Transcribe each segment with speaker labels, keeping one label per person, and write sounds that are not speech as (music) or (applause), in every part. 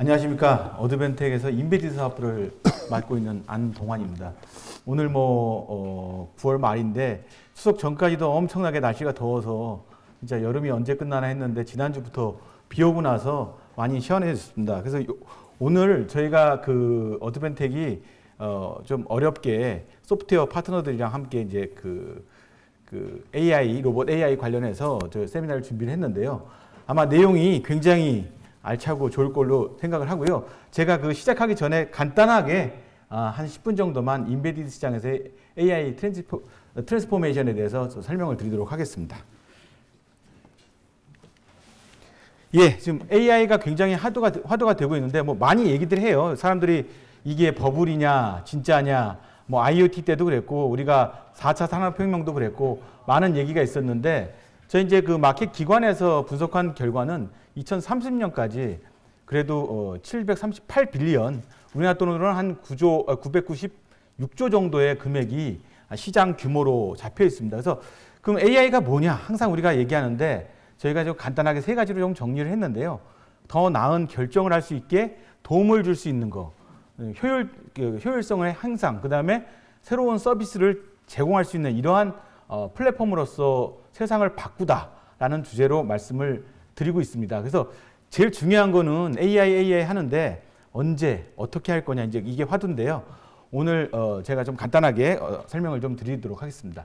Speaker 1: 안녕하십니까 어드벤텍에서 인베디드 사업부를 (coughs) 맡고 있는 안동환입니다. 오늘 뭐 어, 9월 말인데 추석 전까지도 엄청나게 날씨가 더워서 진짜 여름이 언제 끝나나 했는데 지난주부터 비 오고 나서 많이 시원해졌습니다. 그래서 요- 오늘 저희가 그 어드벤텍이 어, 좀 어렵게 소프트웨어 파트너들이랑 함께 이제 그, 그 AI 로봇 AI 관련해서 저 세미나를 준비를 했는데요. 아마 내용이 굉장히 알차고 좋을 걸로 생각을 하고요. 제가 그 시작하기 전에 간단하게 아, 한 10분 정도만 인베디드 시장에서 AI 트랜스포, 트랜스포메이션에 대해서 좀 설명을 드리도록 하겠습니다. 예, 지금 AI가 굉장히 화두가 화두가 되고 있는데 뭐 많이 얘기들 해요. 사람들이 이게 버블이냐 진짜냐 뭐 IoT 때도 그랬고 우리가 4차 산업혁명도 그랬고 많은 얘기가 있었는데 저희 이제 그 마켓 기관에서 분석한 결과는 2030년까지 그래도 어, 738 빌리언 우리나라 돈으로는 한 9조 어, 996조 정도의 금액이 시장 규모로 잡혀 있습니다. 그래서 그럼 AI가 뭐냐? 항상 우리가 얘기하는데 저희가 좀 간단하게 세 가지로 좀 정리를 했는데요. 더 나은 결정을 할 수 있게 도움을 줄 수 있는 거, 어, 효율 그 효율성을 향상, 그 다음에 새로운 서비스를 제공할 수 있는 이러한 어, 플랫폼으로서 세상을 바꾸다라는 주제로 말씀을 드리고 있습니다. 그래서 제일 중요한 거는 AI, AI 하는데 언제 어떻게 할 거냐 이제 이게 화두인데요. 오늘 어, 제가 좀 간단하게 어, 설명을 좀 드리도록 하겠습니다.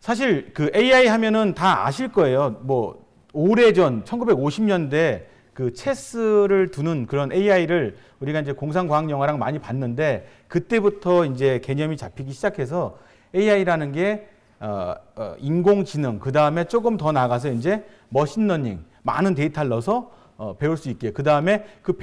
Speaker 1: 사실 그 AI 하면은 다 아실 거예요. 뭐 오래전 1950년대 그 체스를 두는 그런 AI를 우리가 이제 공상과학 영화랑 많이 봤는데 그때부터 이제 개념이 잡히기 시작해서 AI라는 게 어, 어, 인공지능 그 다음에 조금 더 나가서 이제 머신러닝 많은 데이터를 넣어서 어, 배울 수 있게 그 다음에 그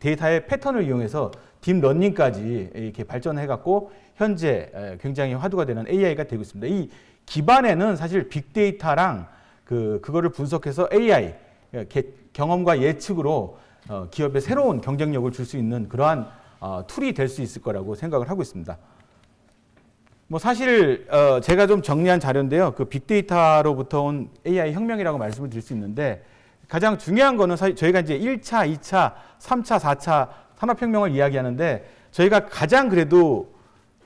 Speaker 1: 데이터의 패턴을 이용해서 딥러닝까지 이렇게 발전해 갖고 현재 에, 굉장히 화두가 되는 AI가 되고 있습니다. 이 기반에는 사실 빅데이터랑 그 그거를 분석해서 AI 예, 개- 경험과 예측으로 어, 기업에 새로운 경쟁력을 줄 수 있는 그러한 어, 툴이 될 수 있을 거라고 생각을 하고 있습니다. 뭐 사실 어, 제가 좀 정리한 자료인데요. 그 빅데이터로부터 온 AI 혁명이라고 말씀을 드릴 수 있는데 가장 중요한 거는 사실 저희가 이제 1차, 2차, 3차, 4차 산업혁명을 이야기하는데 저희가 가장 그래도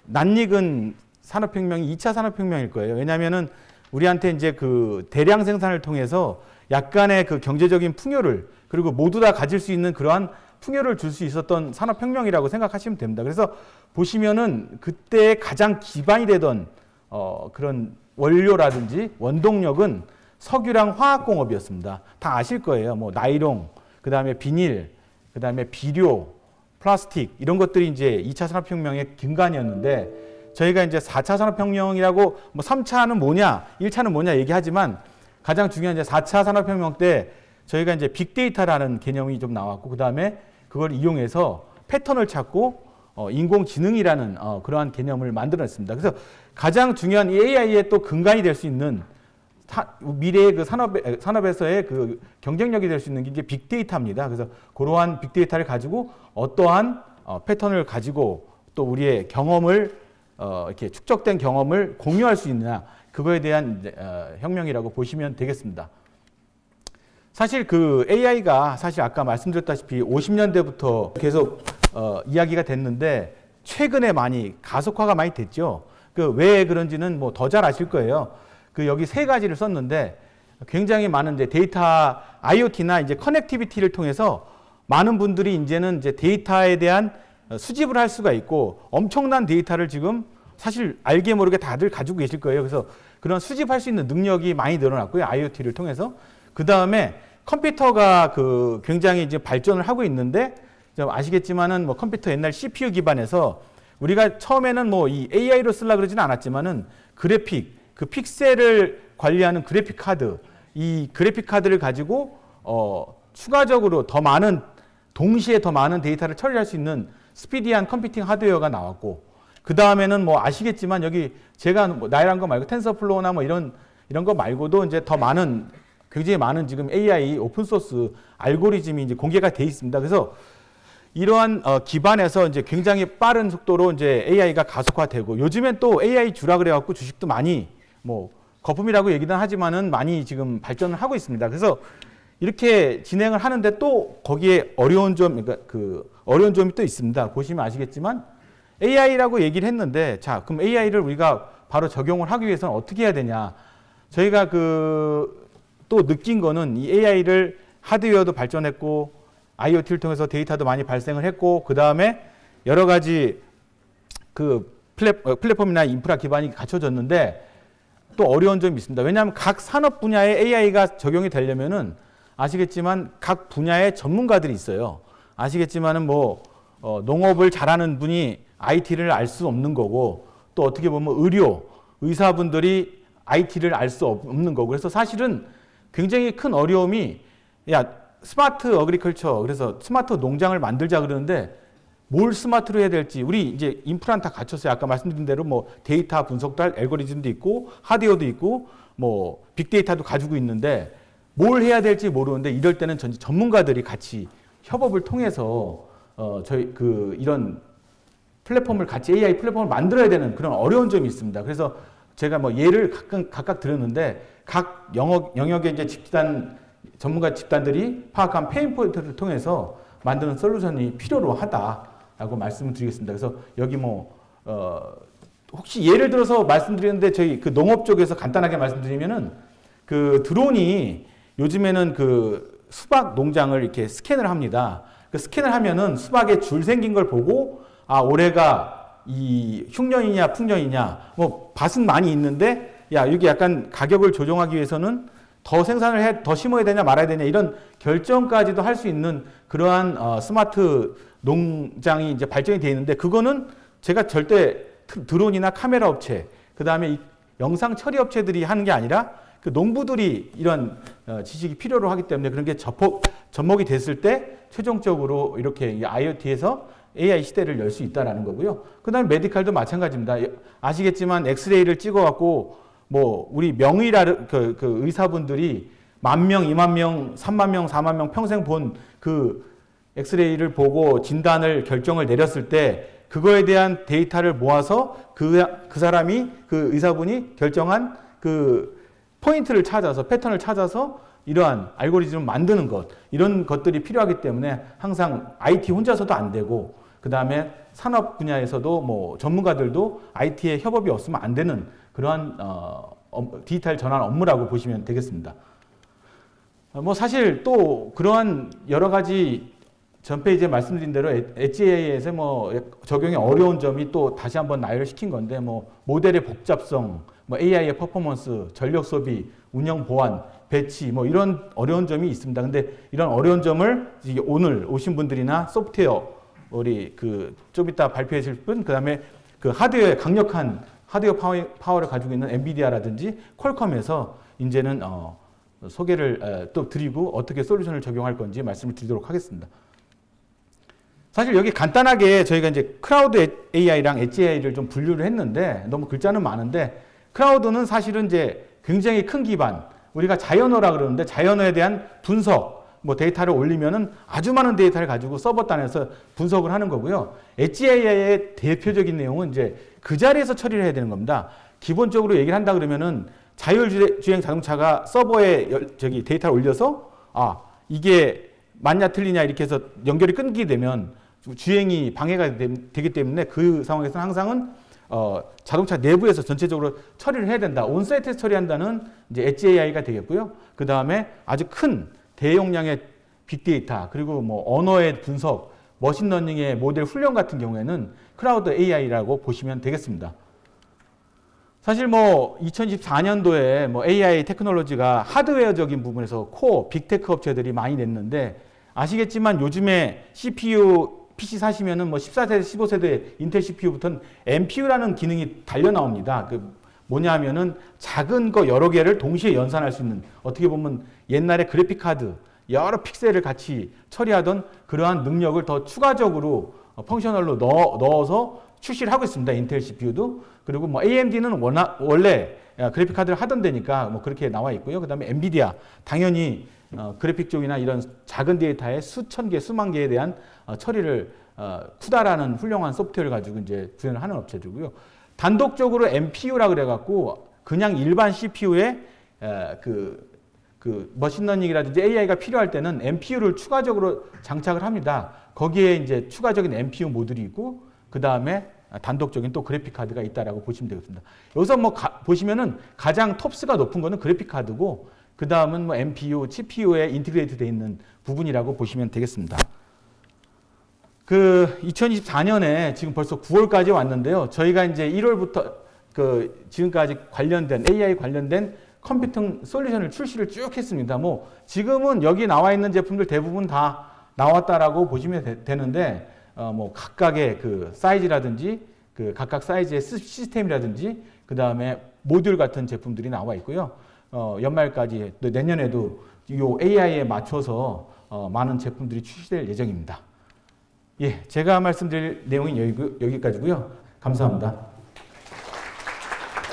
Speaker 1: 낯익은 산업혁명이 2차 산업혁명일 거예요. 왜냐하면은 우리한테 이제 그 대량 생산을 통해서 약간의 그 경제적인 풍요를 그리고 모두 다 가질 수 있는 그러한 풍요를 줄 수 있었던 산업혁명이라고 생각하시면 됩니다. 그래서 보시면은 그때 가장 기반이 되던 어 그런 원료라든지 원동력은 석유랑 화학공업이었습니다. 다 아실 거예요. 뭐 나이롱, 그 다음에 비닐, 그 다음에 비료, 플라스틱 이런 것들이 이제 2차 산업혁명의 근간이었는데 저희가 이제 4차 산업혁명이라고 뭐 3차는 뭐냐, 1차는 뭐냐 얘기하지만 가장 중요한 이제 4차 산업혁명 때 저희가 이제 빅데이터라는 개념이 좀 나왔고 그 다음에 그걸 이용해서 패턴을 찾고 어, 인공지능이라는 어, 그러한 개념을 만들어냈습니다. 그래서 가장 중요한 이 AI의 또 근간이 될 수 있는 사- 미래의 그 산업 산업에서의 그 경쟁력이 될 수 있는 게 이제 빅데이터입니다. 그래서 그러한 빅데이터를 가지고 어떠한 어, 패턴을 가지고 또 우리의 경험을 어, 이렇게 축적된 경험을 공유할 수 있느냐 그거에 대한 이제, 어, 혁명이라고 보시면 되겠습니다. 사실 그 AI가 사실 아까 말씀드렸다시피 50년대부터 계속 어, 이야기가 됐는데 최근에 많이 가속화가 많이 됐죠. 그 왜 그런지는 뭐 더 잘 아실 거예요. 그 여기 세 가지를 썼는데 굉장히 많은 이제 데이터 IoT나 이제 커넥티비티를 통해서 많은 분들이 이제는 이제 데이터에 대한 어, 수집을 할 수가 있고 엄청난 데이터를 지금 사실 알게 모르게 다들 가지고 계실 거예요. 그래서 그런 수집할 수 있는 능력이 많이 늘어났고요. IoT를 통해서. 그 다음에 컴퓨터가 그 굉장히 이제 발전을 하고 있는데 좀 아시겠지만은 뭐 컴퓨터 옛날 CPU 기반에서 우리가 처음에는 뭐 이 AI로 쓰려 그러지는 않았지만은 그래픽 그 픽셀을 관리하는 그래픽 카드 이 그래픽 카드를 가지고 어 추가적으로 더 많은 동시에 더 많은 데이터를 처리할 수 있는 스피디한 컴퓨팅 하드웨어가 나왔고 그 다음에는 뭐 아시겠지만 여기 제가 뭐 나이란 거 말고 텐서플로우나 뭐 이런 이런 거 말고도 이제 더 많은 굉장히 많은 지금 AI 오픈 소스 알고리즘이 이제 공개가 돼 있습니다. 그래서 이러한 어, 기반에서 이제 굉장히 빠른 속도로 이제 AI가 가속화되고 요즘엔 또 AI 주라 그래갖고 주식도 많이 뭐 거품이라고 얘기는 하지만은 많이 지금 발전을 하고 있습니다. 그래서 이렇게 진행을 하는데 또 거기에 어려운 점, 그러니까 그 어려운 점이 또 있습니다. 보시면 아시겠지만 AI라고 얘기를 했는데 자, 그럼 AI를 우리가 바로 적용을 하기 위해서는 어떻게 해야 되냐? 저희가 그 또 느낀 거는 이 AI를 하드웨어도 발전했고 IoT를 통해서 데이터도 많이 발생을 했고 그 다음에 여러 가지 그 플랫, 어, 플랫폼 이나 인프라 기반이 갖춰졌는데 또 어려운 점이 있습니다. 왜냐하면 각 산업 분야에 AI가 적용이 되려면은 아시겠지만 각 분야의 전문가들이 있어요. 아시겠지만은 뭐 어, 농업을 잘하는 분이 IT를 알 수 없는 거고 또 어떻게 보면 의료 의사분들이 IT를 알 수 없는 거고 그래서 사실은 굉장히 큰 어려움이 야 스마트 어그리컬처 그래서 스마트 농장을 만들자 그러는데 뭘 스마트로 해야 될지 우리 이제 인프라는 다 갖췄어요. 아까 말씀드린 대로 뭐 데이터 분석도 할 알고리즘도 있고 하드웨어도 있고 뭐 빅데이터도 가지고 있는데 뭘 해야 될지 모르는데 이럴 때는 전 전문가들이 같이 협업을 통해서 어 저희 그 이런 플랫폼을 같이 AI 플랫폼을 만들어야 되는 그런 어려운 점이 있습니다. 그래서 제가 뭐 예를 각각, 각각 들었는데 각 영역, 영역의 이제 집단 전문가 집단들이 파악한 페인 포인트를 통해서 만드는 솔루션이 필요로 하다라고 말씀을 드리겠습니다. 그래서 여기 뭐 어, 혹시 예를 들어서 말씀드리는데 저희 그 농업 쪽에서 간단하게 말씀드리면은 그 드론이 요즘에는 그 수박 농장을 이렇게 스캔을 합니다. 그 스캔을 하면은 수박에 줄 생긴 걸 보고 아 올해가 이 흉년이냐 풍년이냐 뭐 밭은 많이 있는데 야 여기 약간 가격을 조정하기 위해서는 더 생산을 해 더 심어야 되냐 말아야 되냐 이런 결정까지도 할 수 있는 그러한 어, 스마트 농장이 이제 발전이 되어 있는데 그거는 제가 절대 트- 드론이나 카메라 업체 그 다음에 영상 처리 업체들이 하는 게 아니라 그 농부들이 이런 어, 지식이 필요로 하기 때문에 그런 게 접목, 접목이 됐을 때 최종적으로 이렇게 이 IoT에서 AI 시대를 열 수 있다라는 거고요. 그 다음에 메디칼도 마찬가지입니다. 아시겠지만 엑스레이를 찍어갖고 뭐 우리 명의라 그, 그 의사분들이 만 명, 이만 명, 삼만 명, 사만 명 평생 본 그 엑스레이를 보고 진단을 결정을 내렸을 때 그거에 대한 데이터를 모아서 그, 그 사람이 그 의사분이 결정한 그 포인트를 찾아서 패턴을 찾아서 이러한 알고리즘을 만드는 것 이런 것들이 필요하기 때문에 항상 IT 혼자서도 안 되고 그 다음에 산업 분야에서도 뭐 전문가들도 IT의 협업이 없으면 안 되는 그러한 어, 업- 디지털 전환 업무라고 보시면 되겠습니다. 어, 뭐 사실 또 그러한 여러 가지 전 페이지에 말씀드린 대로 HA에서 뭐 적용이 어려운 점이 또 다시 한번 나열을 시킨 건데 뭐 모델의 복잡성, 뭐 AI의 퍼포먼스, 전력 소비, 운영 보안, 배치 뭐 이런 어려운 점이 있습니다. 근데 이런 어려운 점을 이제 오늘 오신 분들이나 소프트웨어 우리 그 좀 이따 발표하실 분 그 다음에 그 하드웨어의 강력한 하드웨어 파워, 파워 를 가지고 있는 엔비디아라든지 퀄컴에서 이제는 어 소개를 에, 또 드리고 어떻게 솔루션을 적용할 건지 말씀을 드리도록 하겠습니다. 사실 여기 간단하게 저희가 이제 크라우드 AI랑 엣지 AI를 좀 분류를 했는데 너무 글자는 많은데 크라우드는 사실은 이제 굉장히 큰 기반 우리가 자연어라 그러는데 자연어에 대한 분석 뭐 데이터를 올리면은 아주 많은 데이터를 가지고 서버 단에서 분석을 하는 거고요. 엣지 AI의 대표적인 내용은 이제 그 자리에서 처리를 해야 되는 겁니다. 기본적으로 얘기를 한다 그러면은 자율주행 자동차가 서버에 열- 저기 데이터를 올려서 아 이게 맞냐 틀리냐 이렇게 해서 연결이 끊기게 되면 주행이 방해가 되- 되기 때문에 그 상황에서는 항상은 어, 자동차 내부에서 전체적으로 처리를 해야 된다. 온사이트에서 처리한다는 이제 엣지 AI가 되겠고요. 그 다음에 아주 큰 대용량의 빅데이터 그리고 뭐 언어의 분석, 머신러닝의 모델 훈련 같은 경우에는 크라우드 AI라고 보시면 되겠습니다. 사실 뭐 2024년도에 뭐 AI 테크놀로지가 하드웨어적인 부분에서 코어 빅테크 업체들이 많이 냈는데 아시겠지만 요즘에 CPU PC 사시면은 뭐 14세대, 15세대 인텔 CPU부터는 NPU라는 기능이 달려 나옵니다. 그 뭐냐 하면은 작은 거 여러 개를 동시에 연산할 수 있는 어떻게 보면 옛날에 그래픽 카드 여러 픽셀을 같이 처리하던 그러한 능력을 더 추가적으로 어, 펑셔널로 넣어, 넣어 서 출시를 하고 있습니다. 인텔 CPU도. 그리고 뭐 AMD는 워낙 원래 어, 그래픽 카드를 하던 데니까 뭐 그렇게 나와 있고요. 그다음에 엔비디아 당연히 어, 그래픽 쪽이나 이런 작은 데이터의 수천 개, 수만 개에 대한 어, 처리를 어, 쿠다라는 훌륭한 소프트웨어를 가지고 이제 구현을 하는 업체들고요. 단독적으로 MPU라 그래 갖고 그냥 일반 CPU에 그 그 머신러닝이라든지 AI가 필요할 때는 NPU를 추가적으로 장착을 합니다. 거기에 이제 추가적인 NPU 모듈이 있고 그 다음에 단독적인 또 그래픽 카드가 있다라고 보시면 되겠습니다. 여기서 뭐 가- 보시면은 가장 톱스가 높은 거는 그래픽 카드고 그 다음은 뭐 NPU, CPU에 인티그레이트 돼 있는 부분이라고 보시면 되겠습니다. 그 2024년에 지금 벌써 9월까지 왔는데요. 저희가 이제 1월부터 그 지금까지 관련된 AI 관련된 컴퓨팅 솔루션을 출시를 쭉 했습니다. 뭐 지금은 여기 나와 있는 제품들 대부분 다 나왔다라고 보시면 되, 는데 어, 뭐 각각의 그 사이즈라든지 그 각각 사이즈의 시- 시스템이라든지 그 다음에 모듈 같은 제품들이 나와 있고요. 어, 연말까지 또 내년에도 이 AI에 맞춰서 어, 많은 제품들이 출시될 예정입니다. 예, 제가 말씀드릴 내용은 여기, 여기까지고요. 감사합니다.